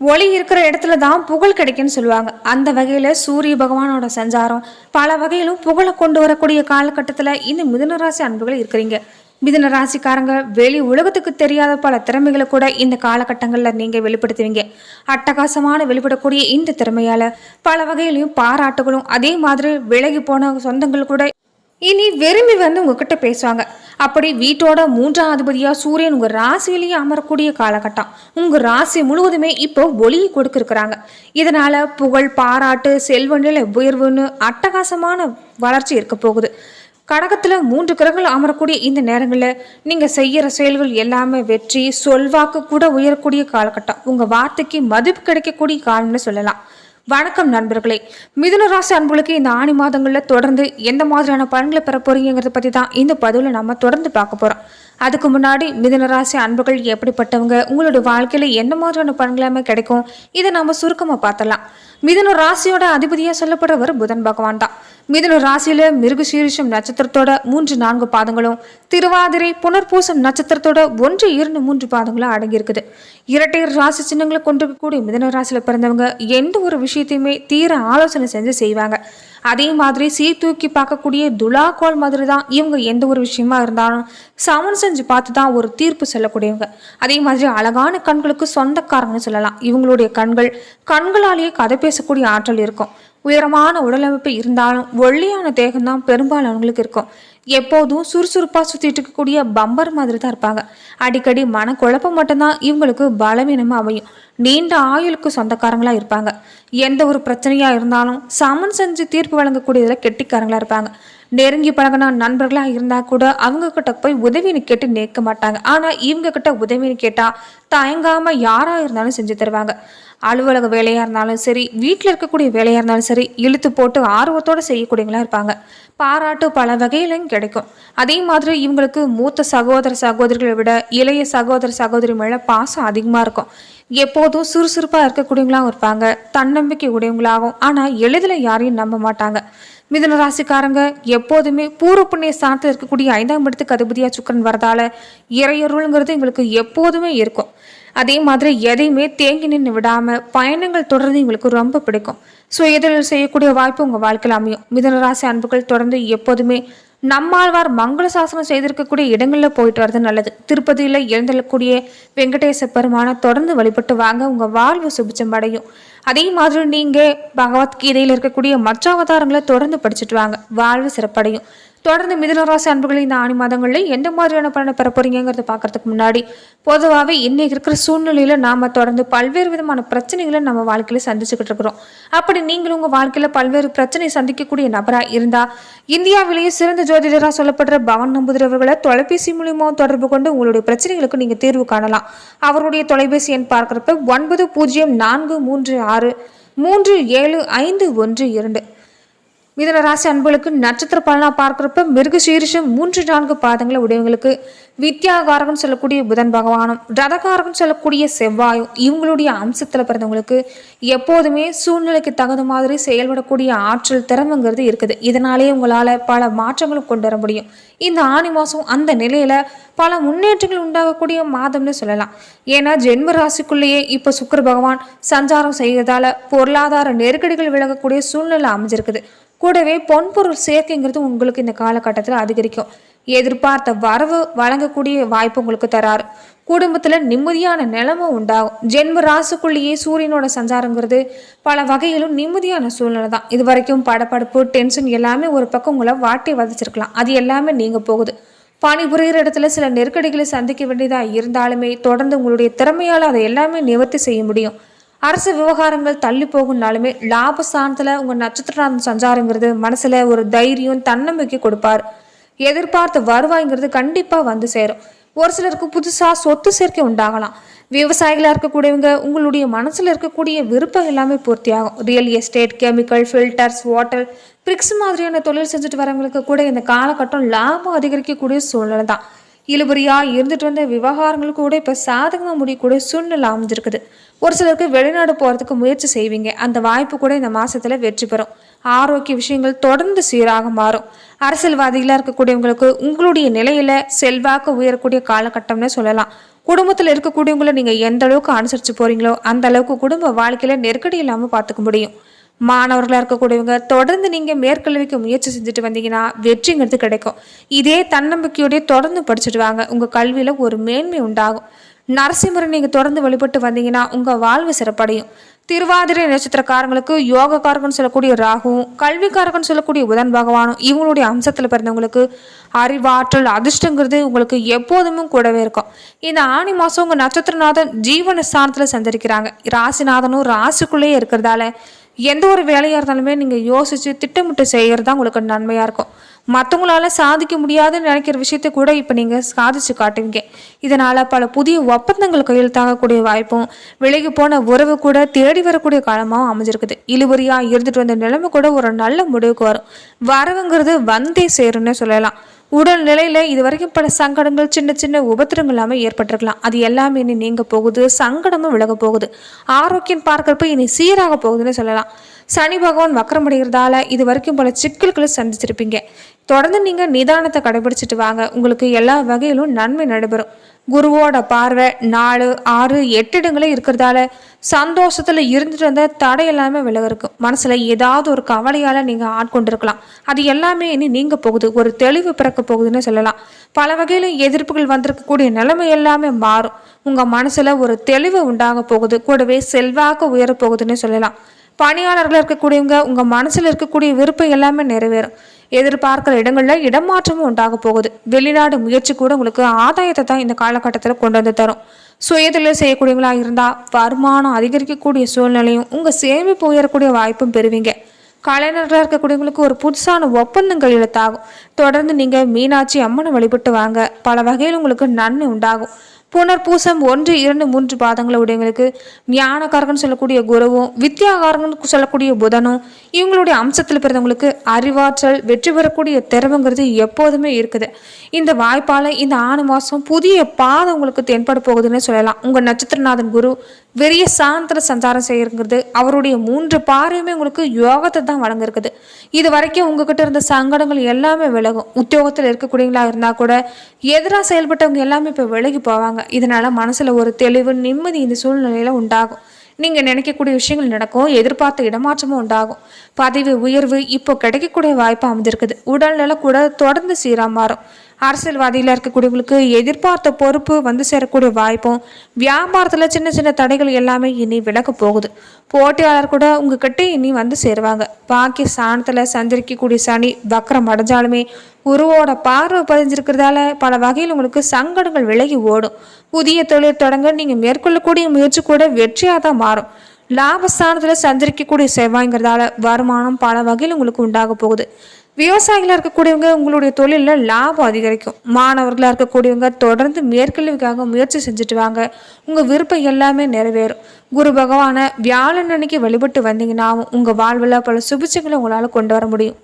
ஒளி இருக்கிற இடத்துல தான் புகழ் கிடைக்கும்னு சொல்லுவாங்க. அந்த வகையில் சூரிய பகவானோட சஞ்சாரம் பல வகையிலும் புகழை கொண்டு வரக்கூடிய காலகட்டத்தில் இந்த மிதுனராசி அன்புகள் இருக்கிறீங்க. மிதுன ராசிக்காரங்க வெளி உலகத்துக்கு தெரியாத பல திறமைகளை கூட இந்த காலகட்டங்களில் நீங்கள் வெளிப்படுத்துவீங்க. அட்டகாசமான வெளிப்படக்கூடிய இந்த திறமையால் பல வகையிலையும் பாராட்டுகளும் அதே மாதிரி விலகி போன சொந்தங்கள் கூட இனி விரும்பி வந்து உங்ககிட்ட பேசுவாங்க. அப்படி வீட்டோட மூன்றாம் அதிபதியா சூரியன் உங்க ராசியிலேயே அமரக்கூடிய காலகட்டம். உங்க ராசி முழுவதுமே இப்போ ஒளியை கொடுக்கிருக்கிறாங்க இதனால புகழ் பாராட்டு செல்வ நிலை உயர்வுன்னு அட்டகாசமான வளர்ச்சி இருக்க போகுது. கடகத்தில் மூன்று கிரகங்கள் அமரக்கூடிய இந்த நேரங்களில் நீங்கள் செய்கிற செயல்கள் எல்லாமே வெற்றி சொல்வாக்கு கூட உயரக்கூடிய காலகட்டம். உங்கள் வார்த்தைக்கு மதிப்பு கிடைக்கக்கூடிய காலம்னு சொல்லலாம். வணக்கம் நண்பர்களே. மிதுனராசி அன்புகளுக்கு இந்த ஆணி மாதங்களில் தொடர்ந்து எந்த மாதிரியான பலன்களை பெற போறீங்கிறத பற்றி தான் இந்த பதிவில் நம்ம தொடர்ந்து பார்க்க போகிறோம் அதுக்கு முன்னாடி மிதுன ராசி அன்புகள் எப்படிப்பட்டவங்க உங்களோட வாழ்க்கையில் என்ன மாதிரியான பலன்களாமே கிடைக்கும் இதை நம்ம சுருக்கமாக பார்த்தலாம் மிதன ராசியோட அதிபதியாக சொல்லப்படுறவர் புதன் பகவான் தான். மிதன ராசியில மிருகசீரிஷம் நட்சத்திரத்தோட மூன்று நான்கு பாதங்களும் திருவாதிரை புனர்பூசம் நட்சத்திரத்தோட ஒன்று இரண்டு மூன்று பாதங்களும் அடங்கியிருக்குது. இரட்டை ராசி சின்னங்களை கொண்டிருக்கக்கூடிய மிதன ராசியில பிறந்தவங்க எந்த ஒரு விஷயத்தையுமே தீர ஆலோசனை செஞ்சு செய்வாங்க. அதே மாதிரி சீர்தூக்கி பார்க்கக்கூடிய துலாக்கோல் மாதிரி தான் இவங்க எந்த ஒரு விஷயமா இருந்தாலும் சமன் செஞ்சு பார்த்து தான் ஒரு தீர்ப்பு சொல்லக்கூடியவங்க. அதே மாதிரி அழகான கண்களுக்கு சொந்தக்காரங்கன்னு சொல்லலாம். இவங்களுடைய கண்கள் கண்களாலேயே கதை பேசக்கூடிய ஆற்றல் இருக்கும். உயரமான உடலமைப்பு இருந்தாலும் ஒல்லியான தேகம் தான் பெரும்பாலும் அவங்களுக்கு இருக்கும். எப்போதும் சுறுசுறுப்பாக சுற்றிட்டு இருக்கக்கூடிய பம்பர் மாதிரி தான் இருப்பாங்க. அடிக்கடி மனக்குழப்பம் மட்டும்தான் இவங்களுக்கு பலவீனமாக அமையும். நீண்ட ஆயுளுக்கு சொந்தக்காரங்களா இருப்பாங்க. எந்த ஒரு பிரச்சனையாக இருந்தாலும் சமன் செஞ்சு தீர்ப்பு வழங்கக்கூடியதில் கெட்டிக்காரங்களா இருப்பாங்க. நெருங்கி பழகின நண்பர்களாக இருந்தால் கூட அவங்க கிட்ட போய் உதவின்னு கேட்டு நிற்க மாட்டாங்க. ஆனால் இவங்க கிட்ட உதவின்னு கேட்டால் தயங்காமல் யாராக இருந்தாலும் செஞ்சு தருவாங்க. அலுவலக வேலையாக இருந்தாலும் சரி வீட்டில் இருக்கக்கூடிய வேலையாக இருந்தாலும் சரி இழுத்து போட்டு ஆர்வத்தோடு செய்யக்கூடியவங்களா இருப்பாங்க. பாராட்டு பல வகையிலும் கிடைக்கும். அதே மாதிரி இவங்களுக்கு மூத்த சகோதர சகோதரிகளை விட இளைய சகோதர சகோதரி மேலே பாசம் அதிகமாக இருக்கும். எப்போதும் சுறுசுறுப்பாக இருக்கக்கூடியவங்களாகவும் இருப்பாங்க. தன்னம்பிக்கை உடையவங்களாகவும் ஆனால் எளிதில் யாரையும் நம்ப மாட்டாங்க. மிதனராசிக்காரங்க எப்போதுமே பூர்வ புண்ணிய ஸ்தானத்தில் இருக்கக்கூடிய ஐந்தாம் இடத்துக்கு அதிபதியாக சுக்கரன் வரதால இறையருள்ங்கிறது எங்களுக்கு எப்போதுமே இருக்கும். அதே மாதிரி எதையுமே தேங்கி நின்று விடாமல் பயணங்கள் தொடர்ந்து எங்களுக்கு ரொம்ப பிடிக்கும். ஸோ எதிரில் செய்யக்கூடிய வாய்ப்பு உங்கள் வாழ்க்கையில் அமையும். மிதனராசி அன்புகள் தொடர்ந்து எப்போதுமே நம்மாழ்வார் மங்கள சாசனம் செய்திருக்கக்கூடிய இடங்களில் போயிட்டு வர்றது நல்லது. திருப்பதியில் எழுந்தள்ளக்கூடிய வெங்கடேச பெருமானை தொடர்ந்து வழிபட்டு வாங்க. உங்கள் வாழ்வு சுபிச்சம் அடையும். அதே மாதிரி நீங்கள் பகவத்கீதையில் இருக்கக்கூடிய மற்ற அவதாரங்களை தொடர்ந்து படிச்சுட்டு வாங்க. வாழ்வு சிறப்படையும். தொடர்ந்து மிதுனராசி அன்புகளை இந்த ஆணி மாதங்களில் எந்த மாதிரியான பலனை பெற போறீங்கிறத பார்க்கறதுக்கு முன்னாடி பொதுவாகவே இன்னைக்கு இருக்கிற சூழ்நிலையில நாம தொடர்ந்து பல்வேறு விதமான பிரச்சனைகளை நம்ம வாழ்க்கையில சந்திச்சுக்கிட்டு இருக்கிறோம். அப்படி நீங்களும் உங்க வாழ்க்கையில பல்வேறு பிரச்சனை சந்திக்கக்கூடிய நபரா இருந்தா இந்தியாவிலேயே சிறந்த ஜோதிடராக சொல்லப்படுற பவன் நம்புதர் அவர்களை தொலைபேசி மூலியமாக தொடர்பு கொண்டு உங்களுடைய பிரச்சனைகளுக்கு நீங்க தீர்வு காணலாம். அவருடைய தொலைபேசி எண் பார்க்கறப்ப ஒன்பது பூஜ்ஜியம் நான்கு மூன்று ஆறு மூன்று ஏழு ஐந்து ஒன்று இரண்டு. மிதன ராசி அன்புகளுக்கு நட்சத்திர பலனா பார்க்குறப்ப மிருக சீரிஷம் மூன்று நான்கு பாதங்களை உடையவங்களுக்கு வித்யாகாரகன் சொல்லக்கூடிய புதன் பகவானும் ரதகாரகன் சொல்லக்கூடிய செவ்வாயும் இவங்களுடைய அம்சத்தில் பிறந்தவங்களுக்கு எப்போதுமே சூழ்நிலைக்கு தகுந்த மாதிரி செயல்படக்கூடிய ஆற்றல் திறமைங்கிறது இருக்குது. இதனாலேயே உங்களால் பல மாற்றங்களும் கொண்டு வர முடியும். இந்த ஆணி மாதம் அந்த நிலையில் பல முன்னேற்றங்கள் உண்டாகக்கூடிய மாதம்னு சொல்லலாம். ஏன்னா ஜென்ம ராசிக்குள்ளேயே இப்போ சுக்கர பகவான் சஞ்சாரம் செய்கிறதால பொருளாதார நெருக்கடிகள் விலகக்கூடிய சூழ்நிலை அமைஞ்சிருக்குது. கூடவே பொன்பொருள் சேர்க்கைங்கிறது உங்களுக்கு இந்த காலகட்டத்தில் அதிகரிக்கும். எதிர்பார்த்த வரவு வழங்கக்கூடிய வாய்ப்பு உங்களுக்கு தராரு குடும்பத்தில் நிம்மதியான நிலைமை உண்டாகும். ஜென்ம ராசுக்குள்ளேயே சூரியனோட சஞ்சாரங்கிறது பல வகையிலும் நிம்மதியான சூழ்நிலை தான். இது வரைக்கும் படப்படுப்பு டென்ஷன் எல்லாமே ஒரு பக்கம் உங்களை வாட்டி வதச்சிருக்கலாம். அது எல்லாமே நீங்கள் போகுது. பணிபுரிகிற இடத்துல சில நெருக்கடிகளை சந்திக்க வேண்டியதாக இருந்தாலுமே தொடர்ந்து உங்களுடைய திறமையால் அதை எல்லாமே நிவர்த்தி செய்ய முடியும். அரசு விவகாரங்கள் தள்ளி போகும்னாலுமே லாப ஸ்தானத்தில் உங்கள் நட்சத்திரம் சஞ்சாரங்கிறது மனசில் ஒரு தைரியம் தன்னம்பிக்கை கொடுப்பார். எதிர்பார்த்த வருவாய்ங்கிறது கண்டிப்பாக வந்து சேரும். ஒரு சிலருக்கு புதுசாக சொத்து சேர்க்கை உண்டாகலாம். விவசாயிகளாக இருக்கக்கூடியவங்க உங்களுடைய மனசில் இருக்கக்கூடிய விருப்பம் எல்லாமே பூர்த்தியாகும். Real estate chemical filters water bricks மாதிரியான தொழில் செஞ்சுட்டு வரவங்களுக்கு கூட இந்த காலகட்டம் லாபம் அதிகரிக்கக்கூடிய சூழ்நிலை தான் இழுபறியாக இருந்துட்டு வந்த விவகாரங்கள் கூட இப்போ சாதகமாக முடியக்கூடிய சூழ்நிலை அமைஞ்சிருக்குது. ஒரு சிலருக்கு வெளிநாடு போகிறதுக்கு முயற்சி செய்வீங்க. அந்த வாய்ப்பு கூட இந்த மாதத்தில் வெற்றி பெறும். ஆரோக்கிய விஷயங்கள் தொடர்ந்து சீராக மாறும். அரசியல்வாதிகளாக இருக்கக்கூடியவங்களுக்கு உங்களுடைய நிலையில் செல்வாக்கு உயரக்கூடிய காலகட்டம்னு சொல்லலாம். குடும்பத்தில் இருக்கக்கூடியவங்களை நீங்கள் எந்த அளவுக்கு அனுசரித்து போகிறீங்களோ அந்த அளவுக்கு குடும்ப வாழ்க்கையில் நெருக்கடி இல்லாமல் பார்த்துக்க முடியும். மாணவர்களாக இருக்கக்கூடியவங்க தொடர்ந்து நீங்கள் மேற்கல்விக்கு முயற்சி செஞ்சுட்டு வந்தீங்கன்னா வெற்றிங்கிறது கிடைக்கும். இதே தன்னம்பிக்கையோடய தொடர்ந்து படிச்சுட்டு வாங்க. உங்கள் கல்வியில் ஒரு மேன்மை உண்டாகும். நரசிம்மரை நீங்கள் தொடர்ந்து வழிபட்டு வந்தீங்கன்னா உங்கள் வாழ்வு சிறப்படையும். திருவாதிரை நட்சத்திரக்காரங்களுக்கு யோகக்காரகன் சொல்லக்கூடிய ராகுவும் கல்விக்காரகன் சொல்லக்கூடிய புதன் பகவானும் இவங்களுடைய அம்சத்தில் பிறந்தவங்களுக்கு அறிவாற்றல் அதிர்ஷ்டங்கிறது உங்களுக்கு எப்போதுமே கூடவே இருக்கும். இந்த ஆணி மாதம் உங்கள் நட்சத்திரநாதன் ஜீவன ஸ்தானத்தில் சஞ்சரிக்கிறாங்க. ராசிநாதனும் ராசிக்குள்ளேயே இருக்கிறதால எந்த ஒரு வேலையாக இருந்தாலுமே நீங்கள் யோசித்து திட்டமிட்டு செய்கிறது தான் உங்களுக்கு நன்மையாக இருக்கும். மற்றவங்களால சாதிக்க முடியாதுன்னு நினைக்கிற விஷயத்தை கூட இப்போ நீங்கள் சாதிச்சு காட்டுவீங்க. இதனால் பல புதிய ஒப்பந்தங்கள் கையெழுத்தாகக்கூடிய வாய்ப்பும் விலகி போன உறவு கூட தேடி வரக்கூடிய காலமாகவும் அமைஞ்சிருக்குது. இழுபறியாக இருந்துட்டு வந்த நிலைமை கூட ஒரு நல்ல முடிவுக்கு வரும். வரவுங்கிறது வந்தே சேரும்னு சொல்லலாம். உடல் நிலையில் இது வரைக்கும் பல சங்கடங்கள் சின்ன சின்ன உபத்திரங்கள் எல்லாமே ஏற்பட்டிருக்கலாம். அது எல்லாமே இனி நீங்க போகுது சங்கடமும் விலக போகுது. ஆரோக்கியம் பார்க்குறப்ப இனி சீராக போகுதுன்னு சொல்லலாம். சனி பகவான் வக்கரமடைகிறதால இது வரைக்கும் பல சிக்கல்களை சந்திச்சிருப்பீங்க. தொடர்ந்து நீங்க நிதானத்தை கடைபிடிச்சிட்டு வாங்க. உங்களுக்கு எல்லா வகையிலும் நன்மை நடைபெறும். குருவோட பார்வை நாலு ஆறு எட்டு இடங்களே இருக்கிறதால சந்தோஷத்தில் இருந்துட்டு வந்த தடை எல்லாமே விலக இருக்கும் மனசுல ஏதாவது ஒரு கவலையால் நீங்கள் ஆட்கொண்டிருக்கலாம். அது எல்லாமே இனி நீங்கள் போகுது. ஒரு தெளிவு பிறக்க போகுதுன்னு சொல்லலாம். பல வகையிலும் எதிர்ப்புகள் வந்திருக்கக்கூடிய நிலைமை எல்லாமே மாறும். உங்கள் மனசில் ஒரு தெளிவு உண்டாக போகுது. கூடவே செல்வாக்கு உயரப்போகுதுன்னு சொல்லலாம். பணியாளர்கள் இருக்கக்கூடியவங்க உங்கள் மனசில் இருக்கக்கூடிய விருப்பம் எல்லாமே நிறைவேறும். எதிர்பார்க்கிற இடங்களில் இடமாற்றமும் உண்டாக போகுது. வெளிநாடு முயற்சி கூட உங்களுக்கு ஆதாயத்தை தான் இந்த காலகட்டத்தில் கொண்டு வந்து தரும். சுயதொழில் செய்யக்கூடியவங்களா இருந்தால் வருமானம் அதிகரிக்கக்கூடிய சூழ்நிலையும் உங்கள் சேமிப்பு உயரக்கூடிய வாய்ப்பும் பெறுவீங்க. கலைஞர்களாக இருக்கக்கூடியவங்களுக்கு ஒரு புதுசான ஒப்பந்தங்கள் எழுத்தாகும். தொடர்ந்து நீங்கள் மீனாட்சி அம்மனை வழிபட்டு வாங்க. பல வகையில் உங்களுக்கு நன்மை உண்டாகும். புனர்பூசம் ஒன்று இரண்டு மூன்று பாதங்களை உடையவங்களுக்கு ஞானக்காரகன் சொல்லக்கூடிய குருவும் வித்யாகாரகன் சொல்லக்கூடிய புதனும் இவங்களுடைய அம்சத்தில் பிறந்தவங்களுக்கு அறிவாற்றல் வெற்றி பெறக்கூடிய திறவுங்கிறது எப்போதுமே இருக்குது. இந்த வாய்ப்பால் இந்த ஆணு மாதம் புதிய பாதம் உங்களுக்கு தென்பட போகுதுன்னு சொல்லலாம். உங்கள் நட்சத்திரநாதன் குரு வெறிய சாந்தத்தில் சஞ்சாரம் செய்யறது. அவருடைய மூன்று பார்வையுமே உங்களுக்கு யோகத்தை தான் வழங்கிருக்குது இது வரைக்கும் உங்ககிட்ட இருந்த சங்கடங்கள் எல்லாமே விலகும். உத்தியோகத்தில் இருக்கக்கூடியங்களா இருந்தால் கூட எதிராக செயல்பட்டவங்க எல்லாமே இப்போ விலகி போவாங்க. இதனால மனசில் ஒரு தெளிவு நிம்மதி இந்த சூழ்நிலையில் உண்டாகும். நீங்கள் நினைக்கக்கூடிய விஷயங்கள் நடக்கும் எதிர்பார்த்த இடமாற்றமும் உண்டாகும். பதவி உயர்வு இப்போ கிடைக்கக்கூடிய வாய்ப்பு அமைஞ்சிருக்குது உடல்நல கூட தொடர்ந்து சீராக மாறும். அரசியல்வாதியில் இருக்கக்கூடியவங்களுக்கு எதிர்பார்த்த பொறுப்பு வந்து சேரக்கூடிய வாய்ப்பும் வியாபாரத்தில் சின்ன சின்ன தடைகள் எல்லாமே இனி விலக போகுது. போட்டியாளர் கூட உங்ககிட்ட இனி வந்து சேருவாங்க. பாக்கி ஸ்தானத்தில் சஞ்சரிக்கக்கூடிய சனி வக்கரம் அடைஞ்சாலுமே உருவோட பார்வை பதிஞ்சிருக்கிறதால பல வகையில் உங்களுக்கு சங்கடங்கள் விலகி ஓடும். புதிய தொழில் தொடங்க நீங்கள் மேற்கொள்ளக்கூடிய முயற்சி கூட வெற்றியாக தான் மாறும். லாபஸ்தானத்தில் சஞ்சரிக்கக்கூடிய செவ்வாய்ங்கிறதால வருமானம் பல வகையில் உங்களுக்கு உண்டாக போகுது. விவசாயிகளாக இருக்கக்கூடியவங்க உங்களுடைய தொழிலில் லாபம் அதிகரிக்கும். மாணவர்களாக இருக்கக்கூடியவங்க தொடர்ந்து மேற்கல்விக்காக முயற்சி செஞ்சுட்டு வாங்க. உங்கள் விருப்பம் எல்லாமே நிறைவேறும். குரு பகவானை வியாழன் அன்னைக்கு வழிபட்டு வந்தீங்கன்னாவும் உங்கள் வாழ்வில் பல சுபிச்சங்களை உங்களால் கொண்டு வர முடியும்.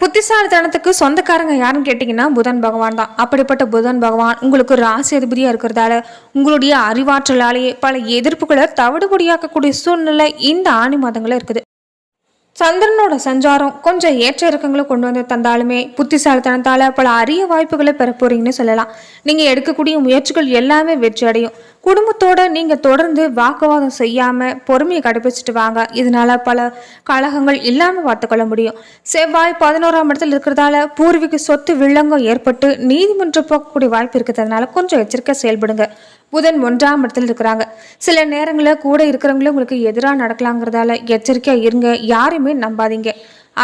புத்திசாலித்தனத்துக்கு சொந்தக்காரங்க யாருன்னு கேட்டிங்கன்னா புதன் பகவான் தான். அப்படிப்பட்ட புதன் பகவான் உங்களுக்கு ராசி அதிபதியாக இருக்கிறதால உங்களுடைய அறிவாற்றலாலேயே பல எதிர்ப்புகளை தவிடுபடியாக்கக்கூடிய சூழ்நிலை இந்த ஆணி மாதங்களில் இருக்குது. சந்திரனோட சஞ்சாரம் கொஞ்சம் ஏற்ற இறக்கங்களை கொண்டு வந்து தந்தாலுமே புத்திசாலித்தனத்தால் பல அரிய வாய்ப்புகளை பெற போறீங்கன்னு சொல்லலாம். நீங்கள் எடுக்கக்கூடிய முயற்சிகள் எல்லாமே வெற்றி அடையும். குடும்பத்தோட நீங்கள் தொடர்ந்து வாக்குவாதம் செய்யாமல் பொறுமையை கடைபிடிச்சிட்டு வாங்க. இதனால பல கழகங்கள் இல்லாமல் பார்த்துக்கொள்ள முடியும். செவ்வாய் பதினோராம் இடத்துல இருக்கிறதால பூர்வீக சொத்து வில்லங்கம் ஏற்பட்டு நீதிமன்றம் போகக்கூடிய வாய்ப்பு இருக்கிறதுனால கொஞ்சம் எச்சரிக்கை செயல்படுங்க. புதன் ஒன்றாம் இடத்துல இருக்கிறாங்க. சில நேரங்களில் கூட இருக்கிறவங்களே உங்களுக்கு எதிராக நடக்கலாங்கிறதால எச்சரிக்கையாக இருங்க. யாரையுமே நம்பாதீங்க.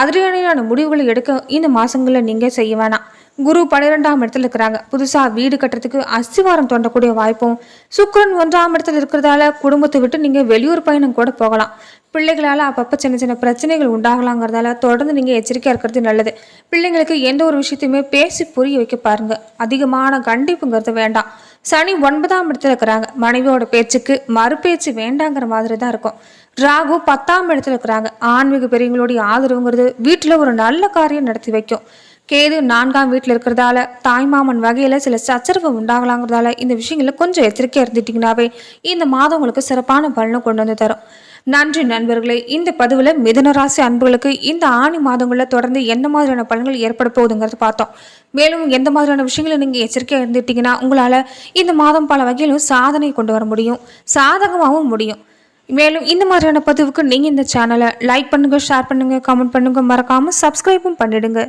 அதிரடியான முடிவுகளை எடுக்க இந்த மாதங்களில் நீங்கள் செய்ய வேணாம். குரு பன்னிரெண்டாம் இடத்துல இருக்கிறாங்க. புதுசாக வீடு கட்டுறதுக்கு அஸ்திவாரம் தோண்டக்கூடிய வாய்ப்பும் சுக்கரன் ஒன்றாம் இடத்துல இருக்கிறதால குடும்பத்தை விட்டு நீங்கள் வெளியூர் பயணம் கூட போகலாம். பிள்ளைகளால் அப்பப்போ சின்ன சின்ன பிரச்சனைகள் உண்டாகலாங்கிறதால தொடர்ந்து நீங்கள் எச்சரிக்கையாக இருக்கிறது நல்லது. பிள்ளைங்களுக்கு எந்த ஒரு விஷயத்தையுமே பேசி புரிய வைக்க பாருங்கள் அதிகமான கண்டிப்புங்கிறது வேண்டாம். சனி ஒன்பதாம் இடத்துல இருக்கிறாங்க. மனைவியோட பேச்சுக்கு மறுபேச்சு வேண்டாங்கிற மாதிரி தான் இருக்கும். ராகு பத்தாம் இடத்துல இருக்கிறாங்க. ஆன்மீக பெரியவங்களுடைய ஆதரவுங்கிறது வீட்டில் ஒரு நல்ல காரியம் நடத்தி வைக்கும். கேது நான்காம் வீட்டில் இருக்கிறதால தாய்மாமன் வகையில் சில சச்சரவு உண்டாகலாங்கிறதால இந்த விஷயங்களில் கொஞ்சம் எச்சரிக்கையாக இருந்துட்டிங்கனாவே இந்த மாதம் உங்களுக்கு சிறப்பான பலனை கொண்டு வந்து தரும். நன்றி நண்பர்களே. இந்த பதிவில் மிதனராசி அன்புகளுக்கு இந்த ஆணி மாதங்களில் தொடர்ந்து எந்த மாதிரியான பலன்கள் ஏற்பட போகுதுங்கிறத பார்த்தோம். மேலும் எந்த மாதிரியான விஷயங்களை நீங்கள் எச்சரிக்கையாக இருந்துட்டீங்கன்னா உங்களால் இந்த மாதம் பல வகையிலும் சாதனை கொண்டு வர முடியும். சாதகமாகவும் முடியும். மேலும் இந்த மாதிரியான பதிவுக்கு நீங்கள் இந்த சேனலை லைக் பண்ணுங்கள் ஷேர் பண்ணுங்கள் கமெண்ட் பண்ணுங்கள் மறக்காமல் சப்ஸ்கிரைபும் பண்ணிடுங்க.